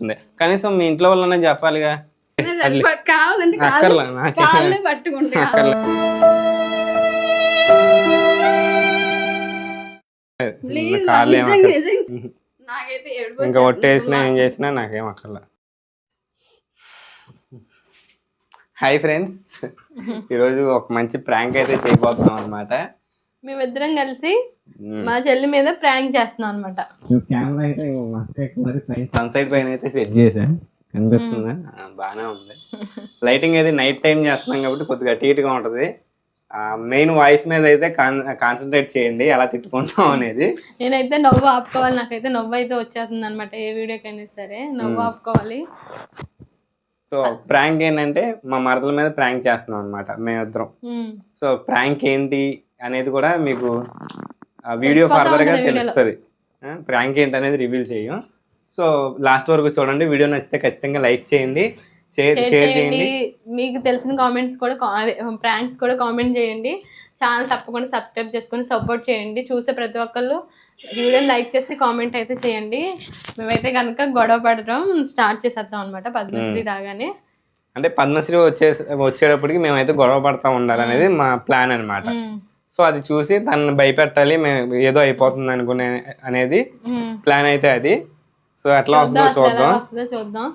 ఉంది కనీసం మీ ఇంట్లో వాళ్ళనే చెప్పాలిగా. కావాలంటే అక్కర్లా నాకే. కాళ్ళే పట్టుకుంటే అక్కర్లా. కాళ్ళు ఇంకా. ఒట్టేసినా ఏం చేసినా నాకేం అక్కర్లా. హాయ్ ఫ్రెండ్స్ ఈరోజు ఒక మంచి ప్రాంక్ అయితే చేయబోతున్నాం అనమాట మేమిద్దరం కలిసి మా చెల్లి మీద ప్రాంక్ చేస్తున్నాం అనమాట కెమెరా అయితే సన్ సైడ్ పైన అయితే సెట్ చేసా కనిపిస్తుందా? ఆ, బాగానే ఉంది. లైటింగ్ అయితే నైట్ టైం చేస్తున్నాం కాబట్టి కొద్దిగా అటు ఇటుగా ఉంటుంది మెయిన్ వాయిస్ మీద అయితే కాన్సన్ట్రేట్ చేయండి ఎలా తిట్టుకుంటాం అనేది. నేనైతే నవ్వు ఆపుకోవాలి నాకైతే నవ్వు అయితే వచ్చేస్తుంది అనమాట ఏ వీడియోకైనా సరే. నవ్వు ఆపుకోవాలి. సో ప్రాంక్ ఏంటంటే మా మరదల మీద ప్రాంక్ చేస్తున్నాం అనమాట మేమిద్దరం. ఉమ్. సో ప్రాంక్ ఏంటి? అనేది కూడా మీకు వీడియో తెలిసిపోతా ఫర్దర్గా ఉంటుంది తెలుస్తుంది. ప్రాంక్ ఏంటి అనేది రివీల్ చేయం. సో లాస్ట్ వరకు చూడండి. వీడియో నచ్చితే ఖచ్చితంగా లైక్ చేయండి. షేర్ చేయండి. మీకు తెలిసిన కామెంట్స్ కూడా ప్రాంక్స్ కూడా కామెంట్ చేయండి. ఛానల్ తప్పకుండా సబ్స్క్రైబ్ చేసుకొని సపోర్ట్ చేయండి. చూసే ప్రతి ఒక్కళ్ళు వీడియోని లైక్ చేసి కామెంట్ అయితే చేయండి. మేమైతే కనుక గొడవ పడడం స్టార్ట్ చేసేద్దాం అనమాట పద్మశ్రీ రాగానే. అంటే పద్మశ్రీ వచ్చే వచ్చేటప్పటికి మేమైతే గొడవ పడతా ఉండాలనేది మా ప్లాన్ అన్నమాట. ఉమ్. సో అది చూసి తనని భయపెట్టాలి మేము ఏదో అయిపోతుంది అనుకునే అనేది. ప్లాన్ అయితే అది. సో ఎట్లా వస్తుందో చూద్దాం.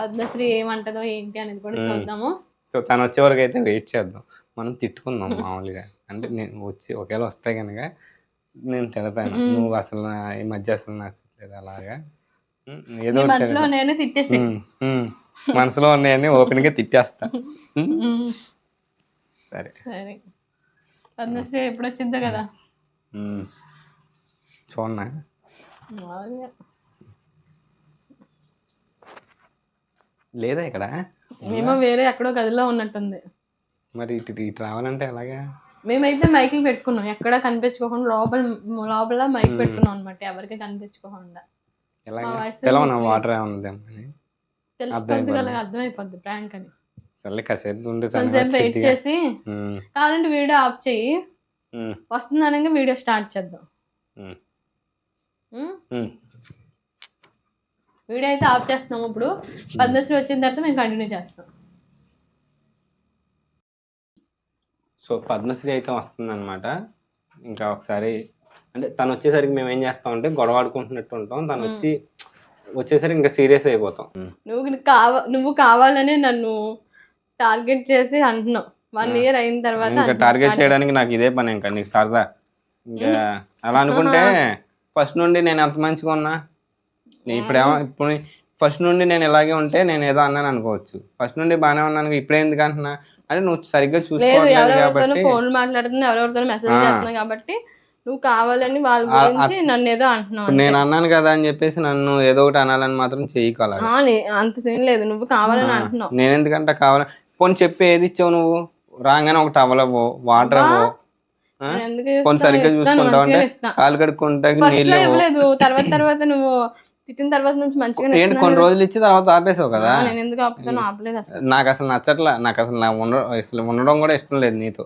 పద్మశ్రీ ఏమంటదో ఏంటి అనేది కూడా చూద్దాము. సో తను వచ్చే వరకు అయితే వెయిట్ చేద్దాం. మనం తిట్టుకుందాం మామూలుగా. అంటే నేను వచ్చి ఒకవేళ వస్తే కనుక నేను తిడతాను. నువ్వు అసలు ఈ మధ్య అసలు నచ్చట్లేదు అలాగా. ఏదో మనసులో ఉన్నాయని ఓపెన్గా తిట్టేస్తా. సరే. సరే. పద్మశ్రీ ఎప్పుడు వచ్చిందో కదా. ఉమ్. చూడనా? మామూలుగా. లేదా ఇక్కడ? మేము వేరే ఎక్కడో గదిలో ఉన్నట్టుంది. మరి ఇటు ఇటు రావాలంటే ఎలాగా? మేమైతే మైకులు పెట్టుకున్నాం. ఎక్కడ కనిపించుకోకుండా లోపల లోపల మైక్ పెట్టుకున్నాం అనమాట ఎవరికి కనిపించుకోకుండా. వాటర్ అర్థమైపోద్ది ప్రాంక్ అని. సర్లే కాసేపు ఉండి కొంచెం తను వెయిట్ చిట్టిగా చేసి కావాలంటే వీడియో ఆఫ్ చెయ్యి ఉమ్, వస్తుంది అనగా వీడియో స్టార్ట్ చేద్దాం. వీడియో అయితే ఆఫ్ చేస్తున్నాం ఇప్పుడు. పద్మశ్రీ వచ్చిన తర్వాత మేము కంటిన్యూ చేస్తాం. సో పద్మశ్రీ అయితే వస్తుంది అనమాట ఇంకా ఒకసారి అంటే తను వచ్చేసరికి మేము ఏం చేస్తాం అంటే గొడవ ఆడుకుంటున్నట్టు ఉంటాం. తను వచ్చి వచ్చేసరికి ఇంకా సీరియస్ అయిపోతాం. నువ్వు కావ నువ్వు కావాలని నన్ను టార్గెట్ చేసి అంటున్నావు వన్ ఇయర్ అయిన తర్వాత ఇంకా. టార్గెట్ చేయడానికి నాకు ఇదే పని ఇంకా నీకు సరదా. ఇంకా అలా అనుకుంటే ఫస్ట్ నుండి నేను ఎంత మంచిగా ఉన్నా? నేను ఇప్పుడేమో ఇప్పుడు ఫస్ట్ నుండి నేను ఇలాగే ఉంటే నేను ఏదో అన్నాను అనుకోవచ్చు. ఫస్ట్ నుండి బాగానే ఉన్నాను ఇప్పుడే ఎందుకు అంటున్నా? అంటే నువ్వు సరిగ్గా చూసుకోవట్లేదు ఎవరెవరితోనో కాబట్టి. ఫోన్ మాట్లాడుతున్నా ఎవరెవరితో మెసేజ్. చేస్తున్నా కాబట్టి నువ్వు కావాలని వాళ్ళ గురించి నన్ను ఏదో అంటున్నావు నేను అన్నాను కదా అని చెప్పేసి నన్ను ఏదో ఒకటి అనాలని మాత్రం చేయకోవాలి ఆ, లే- అంత సీన్ లేదు నువ్వు కావాలని అంటున్నావు. నేను ఎందుకంటే కావాలి పోనీ చెప్పి ఏది ఇచ్చావు నువ్వు? రాగానే ఒక టవల్ అవ్వు వాటర్ అవ్వు. ఆ? నేను ఎందుకు పోనీ ఇస్తాను? సరిగ్గా చూసుకుంటావు అంటే. కాలు కడుక్కుంటా నీళ్ళు. ఇవ్వలేదు తర్వాత తర్వాత నువ్వు తిట్టిన తర్వాత నుంచి మంచిగా ఏంటి కొన్ని రోజులు ఇచ్చి తర్వాత ఆపేసావు కదా? నేను ఎందుకు ఆపుతాను ఆపలేదు అసలు. నాకు అసలు నచ్చట్లా నాకు అసలు నా ఉండ అసలు ఉండడం కూడా ఇష్టం లేదు నీతో.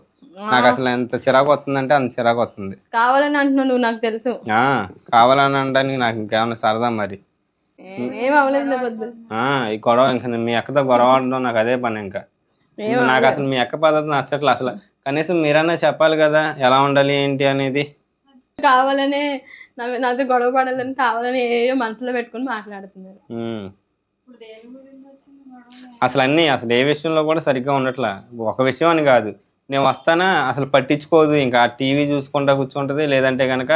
నాకు అసలు ఎంత చిరాకు వస్తుందంటే అంత చిరాకు వస్తుంది. కావాలని అంటున్నావు నువ్వు నాకు తెలుసు. కావాలని అనడానికి నాకు ఇంకేమైనా సరదా మరి. ఏ- అవ్వలేదు ఈ గొడవ ఇంకా మీ అక్కతో గొడవ ఆడడం నాకు అదే పని ఇంకా. నాకు అసలు మీ అక్క పద్ధతి నచ్చట్లే అసలు. కనీసం మీరన్నా చెప్పాలి కదా ఎలా ఉండాలి ఏంటి అనేది. కావాలనే నాతో గొడవ పడాలని కావాలని ఏయో మనసులో పెట్టుకొని మాట్లాడుతున్నారు. అసలు అన్నీ అసలు ఏ విషయంలో కూడా సరిగ్గా ఉండట్లా. ఒక విషయం అని కాదు. నేను వస్తానా? అసలు పట్టించుకోదు. ఇంకా టీవీ చూసుకుంటా కూర్చుంటది. లేదంటే కనుక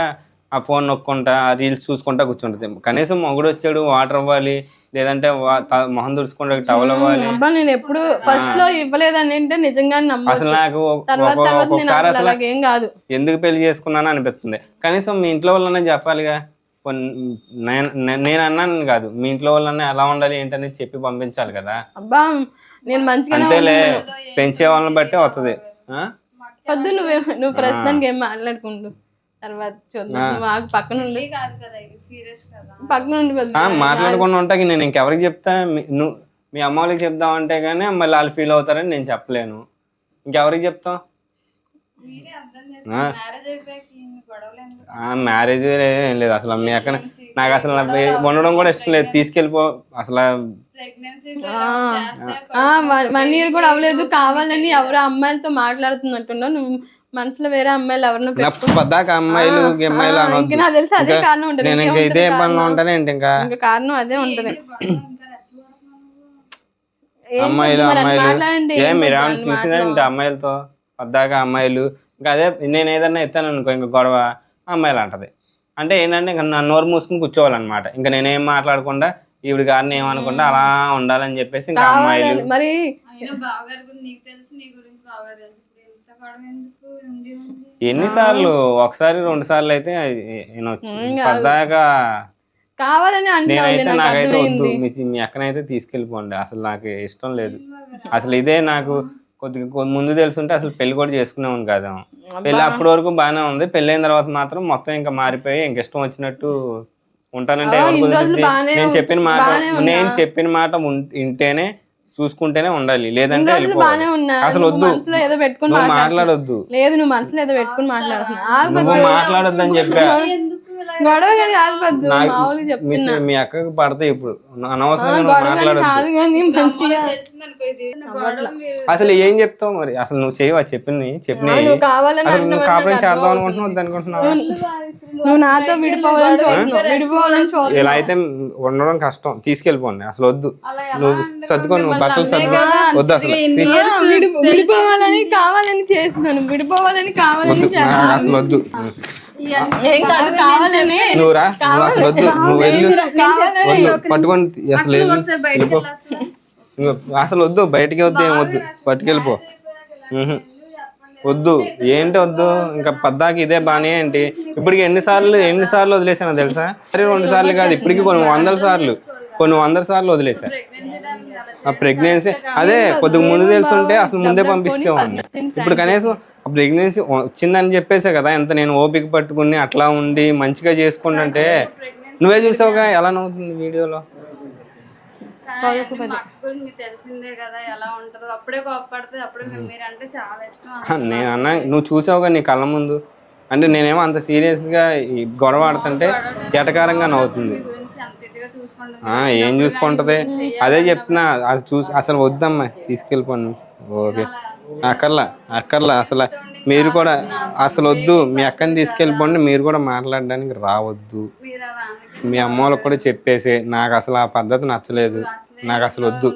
ఆ ఫోన్ నొక్కుంటా ఆ రీల్స్ చూసుకుంటా కూర్చుంటది. కనీసం మొగుడు వచ్చాడు వాటర్ ఇవ్వాలి లేదంటే మొహం తుడుచుకుంటా టవల్ అబ్బా నేను ఎప్పుడు ఫస్ట్లో ఇవ్వలేదని అంటే నిజంగానే అసలు నాకు ఒక్కొక్కసారి అసలు అలాగేం కాదు. ఎందుకు పెళ్ళి చేసుకున్నాను అనిపిస్తుంది. కనీసం మీ ఇంట్లో వాళ్ళనే చెప్పాలిగా. నేను అన్నాను కాదు. మీ ఇంట్లో వాళ్ళనే ఎలా ఉండాలి ఏంటనేది చెప్పి పంపించాలి కదా. అబ్బా నేను మంచిగానే అంతేలే. పెంచే వాళ్ళని బట్టి వస్తుంది? వద్దు నువ్వే నువ్వు ప్రస్తుతానికి ఏం మాట్లాడుకుంటు తర్వాత చూద్దాం. నువ్వు ఆగు, పక్కన ఉండి పక్కన ఉండి వద్దు. ఆ, మాట్లాడకుండా ఉంటాకి నేను ఇంకెవరికి చెప్తా? మీ- నువ్వు మీ అమ్మ వాళ్ళకి చెప్దామంటే కానీ మళ్ళీ వాళ్ళు ఫీల్ అవుతారని నేను చెప్పలేను. ఇంకెవరికి చెప్తాం? మీరే అర్థం చేసుకోండి మ్యారేజ్ అయిపోయాక ఇన్ని గొడవలు ఎందుకు? ఆ మ్యారేజ్ ఏం లేదు. అసలు మీ అక్క నాకు అసలు నా ఉండడం కూడా ఇష్టం లేదు. తీసుకెళ్ళిపో. అసలు ప్రెగ్నెన్సీ వన్ ఇయర్ కూడా అవ్వలేదు. కావాలని ఎవరో అమ్మాయిలతో మాట్లాడుతున్నట్టున్నావు. నువ్వు మనసులో వేరే అమ్మాయిలు ఎవరినో పద్దాక అమ్మాయిలు అనొద్దు ఇంకా నాకు తెలిసి అదే కారణం ఉంటుంది. నేను ఇంకా ఇదే పనిలో? ఉంటానే ఏంటి ఇంకా? ఇంకా కారణం అదే ఉంటది. అమ్మాయిలు అమ్మాయిలు. ఏ మీరు ఏమైనా అని చూసిందా మాట్లాడు. ఇంత అమ్మాయిలతో? పద్దాక అమ్మాయిలు. ఇంకా అదే నేను ఏదన్నా ఎత్తాను అనుకో ఇంకా గొడవ అమ్మాయిలు అంటది. అంటే ఏంటంటే ఇంకా నా నోరు మూసుకుని కూర్చోవాలన్నమాట. ఇంకా నేనేం మాట్లాడకుండా ఈవిడ గారిని ఏమనకుండా అలా ఉండాలని చెప్పేసి ఇంకా అమ్మాయిలు. మరి ఎన్నిసార్లు? ఒకసారి రెండు సార్లు అయితే వినొచ్చు. పద్దాక కావాలని నేనైతే నాకు నాకైతే వద్దు. మీ మీ అక్కనైతే తీసుకెళ్ళిపోండి. అసలు నాకు ఇష్టం లేదు. అసలు ఇదే నాకు కొద్దిగా ముందు తెలుసుంటే అసలు పెళ్ళి కూడా చేసుకునేవాడిని కాదు. పెళ్ళి అప్పటి వరకు బాగానే ఉంది. పెళ్ళి అయిన తర్వాత మాత్రం మొత్తం ఇంకా మారిపోయి ఇంక ఇష్టం వచ్చినట్టు ఉంటానంటే ఎవరు నేను చెప్పిన మాట. నేను చెప్పిన మాట వింటేనే చూసుకుంటేనే ఉండాలి లేదంటే వెళ్ళిపోవాలి ఉన్నా అసలు వద్దు. మనసులో ఏదో పెట్టుకుని నువ్వు. మాట్లాడొద్దు లేదు నువ్వు మనసులో ఏదో పెట్టుకుని మాట్లాడుతున్నావు ఆగు నువ్వు పద్దు. మాట్లాడొద్దని చెప్పా గొడవ కానీ ఆగపద్దు నాకు- మామూలుగా మీ చెప్తున్నా. చి- మీ అక్కకి పడతాయి ఇప్పుడు. అనవసరంగా నువ్వు గొడవ మాట్లాడొద్దు. కాదు కానీ మంచిగా అసలు ఏం చెప్తావు మరి? అసలు నువ్వు చేయవా? చెప్పిన చెప్పిన నువ్వు కావాలని అసలు నువ్వు అంటున్నావు కాపురం చేద్దాం. అనుకుంటున్నావు? వద్దు అనుకుంటున్నావా? నువ్వు నాతో విడిపోవాలని చూస్తున్నావు విడిపోవాలని చూస్తున్నావు ఇలా అయితే ఉండడం కష్టం. తీసుకెళ్ళిపోండి. అసలు వద్దు. నువ్వు సర్దుకో నువ్వు బట్టలు సర్దుకో. వద్దు అసలు. తీ- విడిపోవాలని కావాలని చేస్తున్నాను. విడిపోవాలని కావాలని వద్దు. చేస్తున్నాను. నాకు అసలు వద్దు. ఏం కాదు కావాలని. నువ్వు అసలు వద్దు నువ్వు వెళ్ళు. వద్దు పట్టుకొని అసలు వెళ్ళిపో. అసలు నువ్వు అసలు వద్దు బయటికి వద్దు ఏం వద్దు పట్టుకెళ్ళిపో. వద్దు ఏంటి వద్దు? ఇంకా పద్దాకి ఇదే బానే ఏంటి? ఇప్పటికి ఎన్నిసార్లు ఎన్నిసార్లు వదిలేసానో తెలుసా? రెండు సార్లు కాదు ఇప్పటికి కొన్ని వందల సార్లు. కొన్ని వందల సార్లు అలా ఆ ప్రెగ్నెన్సీ అదే కొద్దిగా ముందు తెలుసుంటే అసలు ముందే పంపిస్తేవాడిని ఇప్పుడు కనీసం ఆ ప్రెగ్నెన్సీ వచ్చిందని చెప్పేసే కదా ఎంత నేను ఓపిక పట్టుకుని అట్లా ఉండి మంచిగా చేసుకుని అంటే నువ్వే చూసావుగా ఎలా నవ్వుతుంది వీడియోలో? కానీ మా అక్క గురించి మీకు తెలిసిందే కదా ఎలా ఉంటుందో. అప్పుడే కోపడుతుంది అప్పుడే మీరు- మీరంటే చాలా ఇష్టం ఆ, నేను అన్నా నువ్వు చూసావుగా నీ కళ్ళ ముందు? అంటే నేనేమో అంత సీరియస్గా ఈ గొడవ ఆడుతుంటే ఎటకారంగా నవ్వుతుంది మీ గురించి అంత ఇదిగా చూసుకోండి ఆ, ఏం చూసుకుంటది? అదే చెప్తున్నా అది చూసి అసలు వద్దమ్మా తీసుకెళ్ళిపోండి. ఓకే. అక్కర్లా అక్కర్లా అసలు మీరు కూడా అసలు వద్దు మీ అక్కని తీసుకెళ్ళిపోండి మీరు కూడా మాట్లాడడానికి రావద్దు. మీ అమ్మ వాళ్ళకి కూడా చెప్పేసి నాకు అసలు ఆ పద్ధతి నచ్చలేదు. నాకు అసలు వద్దు.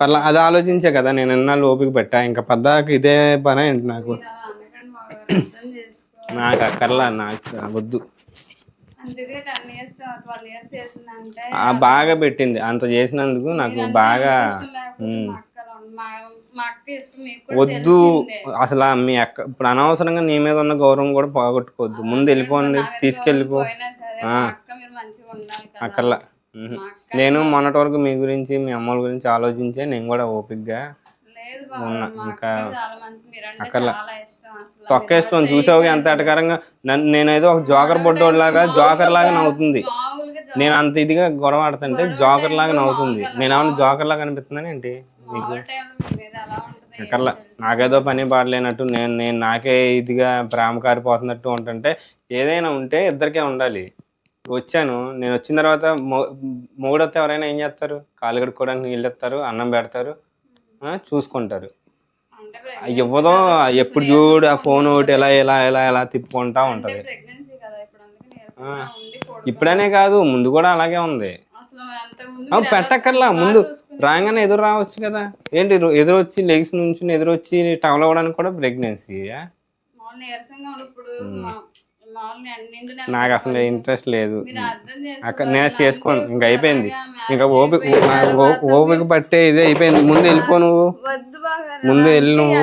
పర్లా అది ఆలోచించే కదా నేను ఎన్నాళ్ళు ఓపిక పెట్టా ఇంకా పద్దాక ఇదే పని ఏంటి నాకు? నాకు అక్కర్లా నాకు వద్దు. బాగా పెట్టింది. అంత చేసినందుకు నాకు బాగా వద్దు. అసలు మీ అక్క ఇప్పుడు అనవసరంగా నీ మీద ఉన్న గౌరవం కూడా పోగొట్టుకోవద్దు. ముందు వెళ్ళిపోండి తీసుకెళ్ళిపో. అక్కర్లా నేను మొన్నటి వరకు మీ గురించి మీ అమ్మల గురించి ఆలోచించే నేను కూడా ఓపిక్గా ఉన్నా. మా ఇంకా అక్కర్లా. తొక్కేసుకొని చూసావు ఎంత ఎటకరంగా నన్ను నేనేదో ఒక జోకర్ బొడ్డోడు లాగా జోకర్ లాగా నవ్వుతుంది నేను అంత ఇదిగా గొడవ ఆడుతుంటే జోకర్ లాగా నవ్వుతుంది. నేను ఏమన్నా జోకర్ లాగా అనిపిస్తుందని ఏంటి నీకు మీ ఉంటుంది అక్కర్లా. నాకేదో పని పాడలేనట్టు నేను నేను నాకే ఇదిగా ప్రేమ కారిపోతున్నట్టు ఉంటుంటే ఏదైనా ఉంటే ఇద్దరికే ఉండాలి. వచ్చాను. నేను వచ్చిన తర్వాత మూడొత్త ఎవరైనా ఏం చేస్తారు? కాలు కడుక్కోవడానికి నీళ్ళు ఇస్తారు అన్నం పెడతారు. చూసుకుంటారు. ఇవ్వదో ఎప్పుడు చూడు ఆ ఫోన్ ఒకటి ఎలా ఎలా ఎలా ఎలా తిప్పుకుంటా ఉంటది. ఇప్పుడనే కాదు ముందు కూడా అలాగే ఉంది. పెట్టక్కర్లా ముందు రాగానే ఎదురు రావచ్చు కదా. ఏంటి ఎదురు- ఎదురు వచ్చి లెగ్స్ నుంచి ఎదురు వచ్చి టవల్ అవ్వడానికి కూడా ప్రెగ్నెన్సీ నాకు అసలు ఇంట్రెస్ట్ లేదు. అక్కడ. నేను చేసుకోను. ఇంకా అయిపోయింది. ఇంకా ఓపిక ఓపిక పట్టే ఇదే అయిపోయింది. ముందు వెళ్ళిపో నువ్వు. ముందు వెళ్ళు నువ్వు.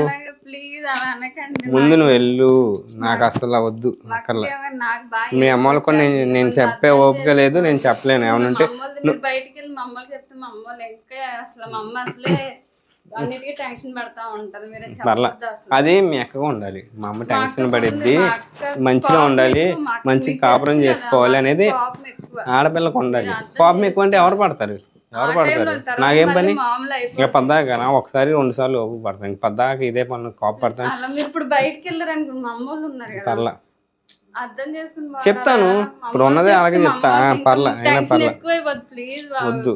ముందు నువ్వు వెళ్ళు. నాకు అసలు వద్దు. అక్కర్లా మీ అమ్మ వాళ్ళకి నేను నేను చెప్పే ఓపిక లేదు. నేను చెప్పలేను. ఏమనంటే మా అమ్మోళ్ళ దగ్గర బయటికి వెళ్ళి మా అమ్మకి చెప్తే మా అమ్మ ఇంకా అసలు మా అమ్మ అసలే అన్నిటికీ టెన్షన్ పడతా ఉంటది మీరే పర్లా. చెప్పొద్దు అసలు. అది మీ అక్కగా ఉండాలి. మా అమ్మ టెన్షన్ పడిద్ది మంచిగా ఉండాలి మంచి కాపురం చేసుకోవాలి అనేది. ఆడపిల్లకి ఉండాలి. కోపం ఎక్కువ అంటే ఎవరు పడతారు? ఎవరు పడతారు? నాకేం పని? ఇంకా పద్దాక ఒకసారి రెండు సార్లు ఓపిక పడతాను. పద్దాక ఇదే పనులు కోప పడతాను. పర్లా? చెప్తాను. ఇప్పుడు ఉన్నదే అలాగే చెప్తా. పర్లే, అయినా పర్లే. వద్దు.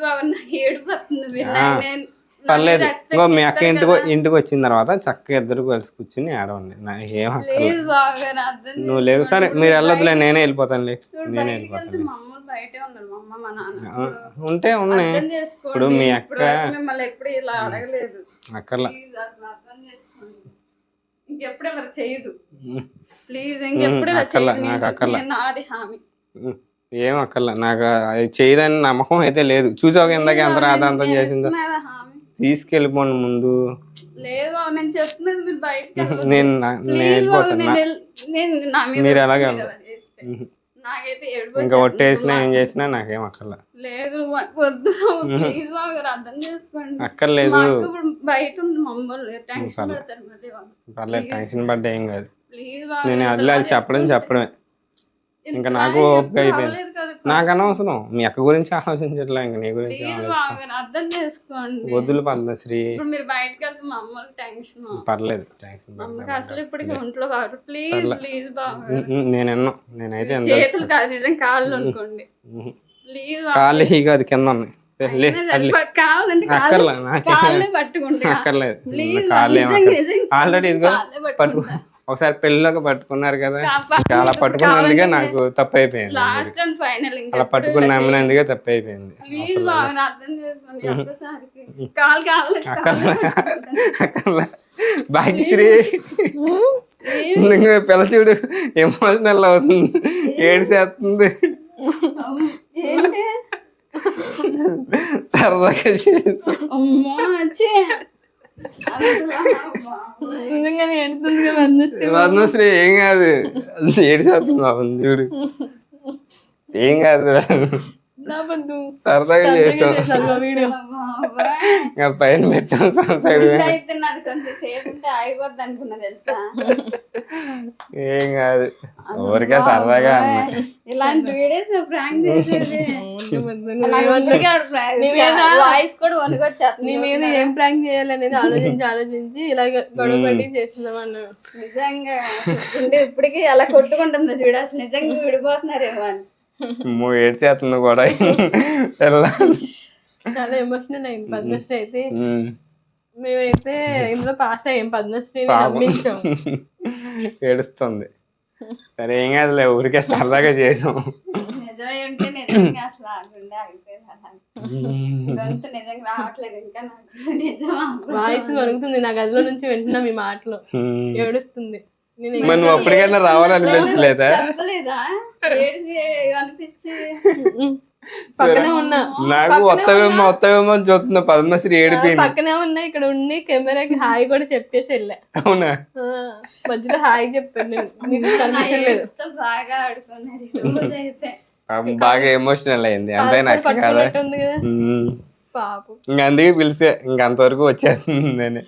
బాబు నాకు ఏడిపోతుంది నాకు నేను- నాకు పర్లేదు ఇంకో మీ అక్క ఇంటికి. ఇంటికి వచ్చిన తర్వాత చక్కగా ఇద్దరు కలిసి కూర్చుని ఆడవండి. నా ఏం అక్కర్లేదు. ప్లీజ్ బాగా అర్థం నువ్వు లేవు. సరే. మీరు వెళ్ళొద్దులే నేనే వెళ్ళిపోతాను నేనే వెళ్ళిపోతాను మా అమ్మ బయటే ఉన్నారు. మా అమ్మ మా నాన్న ఆ, ఉంటే ఉన్నాయి. ఇప్పుడు మీ అక్క- ఇప్పుడు వరకు మిమ్మల్ని ఎప్పుడు ఇలా అడగలేదు. అక్కర్లా. ఇంకెప్పుడు ఎవరు చేయదు. ప్లీజ్ ఇంకెప్పుడు అక్కర్లా, నాకు అక్కర్లా. నాది హామీ. ఏం అక్కర్లా. నాకు అది చేయదని నమ్మకం అయితే లేదు. చూసావు ఇందాక ఎంత నేను చేసిందో. తీసుకెళ్ళిపోండి ముందు. లేదు నేను మీరు బయటకి. నేను నా- నేను ప్లీజ్ బాబు, వెళ్ళిపోతాను నేను నా- వెళ్- నేను నా మీద మీరు ఎలాగ నాకైతే ఇంకా. ఒట్టేసినా ఏం చేసినా నాకేం అక్కర్లా. లేదు వ- వద్దు. ప్లీజ్ బాబు గారు అర్థం చేసుకోండి. అక్కర్లేదు. బయట టెన్షన్ వాళ్ళు? పర్లేదు టెన్షన్ పడ్డా ఏం కాదు. నేను అల్లాలి అలా చెప్పడం చెప్పడమే. ఇంకా నాకు ఓపిక అయిపోయింది. నాకు అనవసరం. మీ అక్క గురించి ఆలోచించట్లే ఇంక నీ గురించి అర్థం చేసుకోండి. వద్దులు పద్మశ్రీ మీరు బయటకు వెళ్తే మా అమ్మకి టెన్షన్ పర్లేదు టెన్షన్ అసలు ఇప్పటికి ఒంట్లో బాగు ప్లీజ్ ప్లీజ్ ఉమ్, నేను ఎన్నో నేనైతే చేతులు కాదు నిజం కాళ్ళు అనుకోండి. ప్లీజ్ కాళ్ళు ఈ కాదు కింద ఉన్నాయి. అక్కర్లేదు. ఆల్రెడీ ఇదిగో కాళ్ళే పట్టు పట్టుకుంటా. ఒకసారి పెళ్ళిలోకి పట్టుకున్నారు కదా. చాలా పట్టుకున్నందుకే నాకు తప్పు అయిపోయింది లాస్ట్ అండ్ ఫైనల్ అలా పట్టుకుని నమ్మినందుకే తప్పు అయిపోయింది అక్కర్లే భాగ్యశ్రీ. పిల్ల చూడు ఎమోషనల్ అవుతుంది. ఏడిసేస్తుంది సరదాగా చేసి. అమ్మో వచ్చే నిజంగా ఏడుతుంది కదా సరదాగా చేసాం ఇంకా పైన పెట్టాం సైడ్ అయితే నాకు కొంచెం సేపు ఉంటే ఆగిపోద్ది అనుకున్నా తెలుసా? ఏం కాదు. ఊరికే సరదాగా అన్న. ఇలాంటి వీడియోస్ ప్రాంక్ వాయిస్ కూడా వణుకొచ్చేస్తుంది నీ మీద ఏం ప్రాంక్ చేయాలనేది ఆలోచించి ఆలోచించి ఇలా గొడవ పడి చేస్తున్నాం అన్నాడు. నిజంగా. ఇప్పటికీ ఎలా కొట్టుకుంటుందో చూడు అసలు నిజంగా విడిపోతున్నారేమో అని. ఏడ్చేస్తుంది కూడా చాలా ఎమోషనల్ అయింది పద్మశ్రీ అయితే. మేమైతే ఇందులో పాస్ అయ్యాం. నమ్మించాం. ఏడుస్తుంది. సరే ఏం కాదులే ఊరికే సరదాగా చేసాం. వాయిస్ వణుకుతుంది. నా గదిలో నుంచి వింటున్నా మీ మాటలు. ఏడుస్తుంది. నువ్వు అప్పటికైనా రావాలనిపించలేదా? చెప్పలేదా? ఏడిసి అనిపించి పక్కనే ఉన్నా. నాకు వత్తవేమో వత్తవేమో అని చూస్తున్నా పద్మశ్రీ ఏడిపోయింది. పక్కనే ఉన్నా ఇక్కడ ఉండి కెమెరాకి హాయ్ కూడా చెప్పేసి వెళ్ళా. అవునా? మధ్యలో హాయ్ చెప్పాను నీకు కనిపించలేదు బాగా ఆడుకున్నారు బాగా ఎమోషనల్ అయింది. అంతైనా అక్క కదా. పట్టుకున్నట్టు ఉంది కదా. ఉమ్. పాపం. ఇంక అందుకే పిలిచే. ఇంక అంతవరకు వచ్చేస్తుందని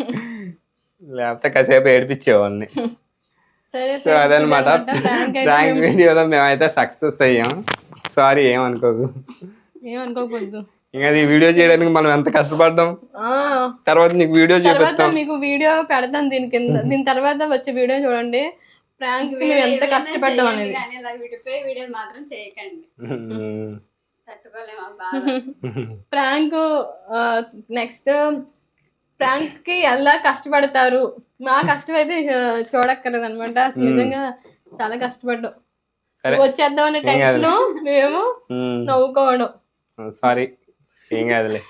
లేకపోతే కాసేపు ఏడిపించేవాడిని. సో అదనమాట. ప్రాంక్ ప్రాంక్ వీడియోలో మేమైతే సక్సెస్ అయ్యాం. సారీ ఏమనుకోకు ఏమనుకోకూడదు ఇంకా అది వీడియో చేయడానికి మనం ఎంత కష్టపడ్డాం? ఆ, తర్వాత నీకు వీడియో చూపిస్తాం. మీకు వీడియో పెడతాను దీని కింద. దీని తర్వాత వచ్చే వీడియో చూడండి. ప్రాంక్ మేము ఎంత కష్టపడ్డాం అనేది. వీడియోలు మాత్రం చేయకండి. ప్రాంక్ నెక్స్ట్ ప్రాంక్కి ఎలా కష్టపడతారు? మా కష్టం అయితే చూడక్కర్లేదు అనమాట నిజంగా చాలా కష్టపడ్డాం. సరే. వచ్చేద్దాం అనే టెన్షన్ మేము. నవ్వుకోవడం. సారీ. ఏం కాదులే.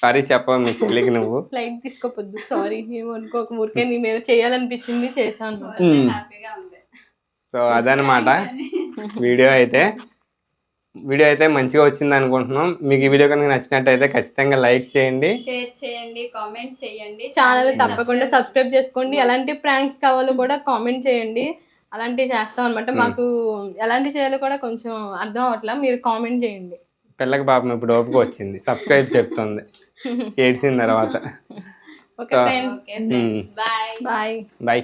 సారీ చెప్పవు మీ చెల్లికి నువ్వు? లైట్ తీసుకోపోద్దు. సారీ ఏమనుకోక ఊరికే నీ మీద చేయాలనిపించింది చేశాను. సో అదనమాట. వీడియో అయితే వీడియో అయితే మంచిగా వచ్చింది అనుకుంటున్నాం. మీకు ఈ వీడియో కనుక నచ్చినట్టయితే ఖచ్చితంగా లైక్ చేయండి. షేర్ చేయండి కామెంట్ చేయండి. ఛానల్ తప్పకుండా సబ్స్క్రైబ్ చేసుకోండి. ఎలాంటి ప్రాంక్స్ కావాలో కూడా కామెంట్ చేయండి. అలాంటివి చేస్తాం అనమాట మాకు ఎలాంటి చేయాలో కూడా కొంచెం అర్థం అవట్లా మీరు కామెంట్ చేయండి. పిల్లకి పాపం ఇప్పుడు ఓపిక వచ్చింది. సబ్స్క్రైబ్ చెప్తుంది. ఏడ్చిన తర్వాత. Okay friends bye bye bye